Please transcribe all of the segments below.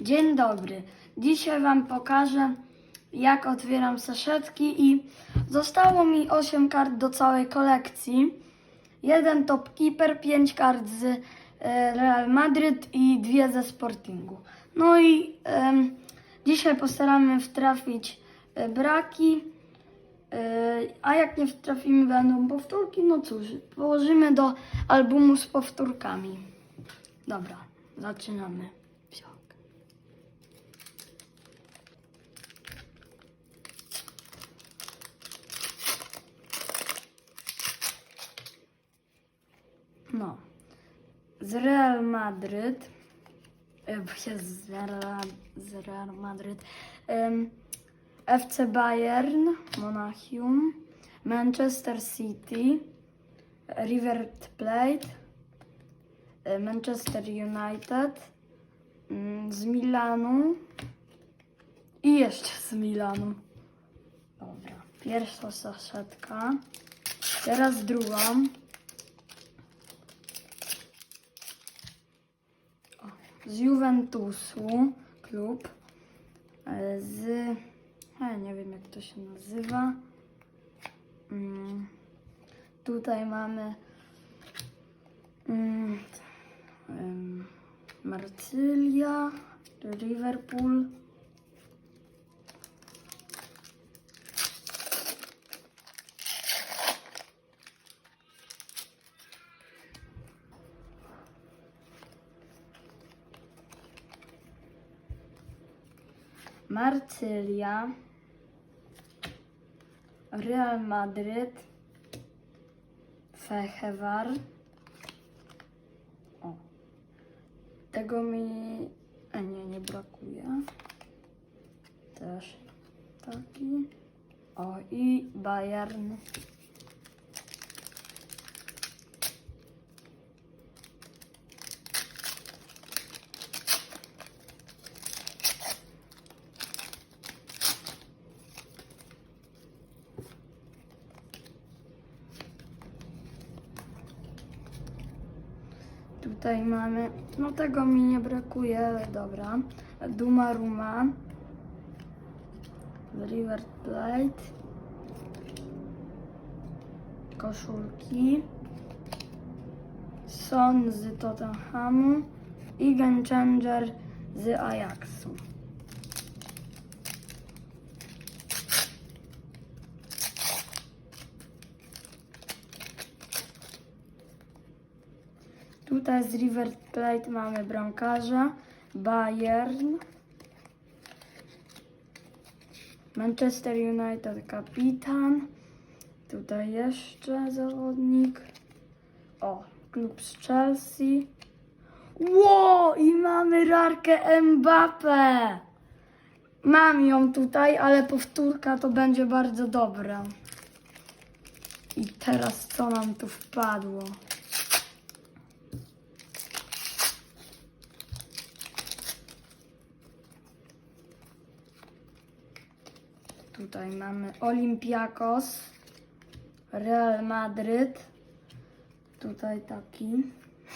Dzień dobry. Dzisiaj Wam pokażę, jak otwieram saszetki i zostało mi 8 kart do całej kolekcji. Jeden top keeper, 5 kart z e, Real Madryt i dwie ze Sportingu. No i em, dzisiaj postaramy wtrafić e, braki, e, a jak nie wtrafimy będą powtórki, no cóż, położymy do albumu z powtórkami. Dobra, zaczynamy. No. Z Real Madryt. e, Z Real, z Real Madryt. em, FC Bayern, Monachium, Manchester City, River Plate, e, Manchester United, mm, z Milanu i jeszcze z Milanu. Dobra, pierwsza saszetka. Teraz drugą. Z Juventusu klub. Z. Ja nie wiem jak to się nazywa. Mm, Tutaj mamy mm, Marsylia, Liverpool. Marsylia, Real Madryt, Fechewar. O. Tego mi a nie, nie brakuje. Też taki. O i Bayern. Tutaj mamy, no tego mi nie brakuje, ale dobra. Duma Ruma. River Plate. Koszulki. Son z Tottenhamu. I Game Changer z Ajaxu. Tutaj z River Plate mamy bramkarza, Bayern, Manchester United kapitan, tutaj jeszcze zawodnik, o, klub z Chelsea, Ło, i mamy rarkę Mbappe. Mam ją tutaj, ale powtórka to będzie bardzo dobra. I teraz co nam tu wpadło? Tutaj mamy Olympiakos, Real Madryt, tutaj taki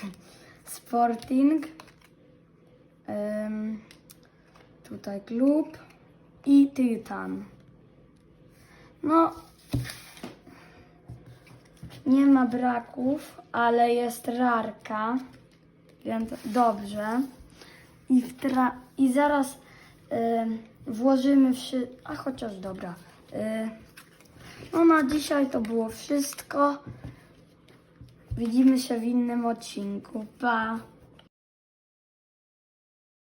Sporting, em, tutaj klub i Tytan. No, nie ma braków, ale jest rarka, więc dobrze. I, i zaraz włożymy wszystko, a chociaż dobra. Y, no na dzisiaj to było wszystko. Widzimy się w innym odcinku. Pa!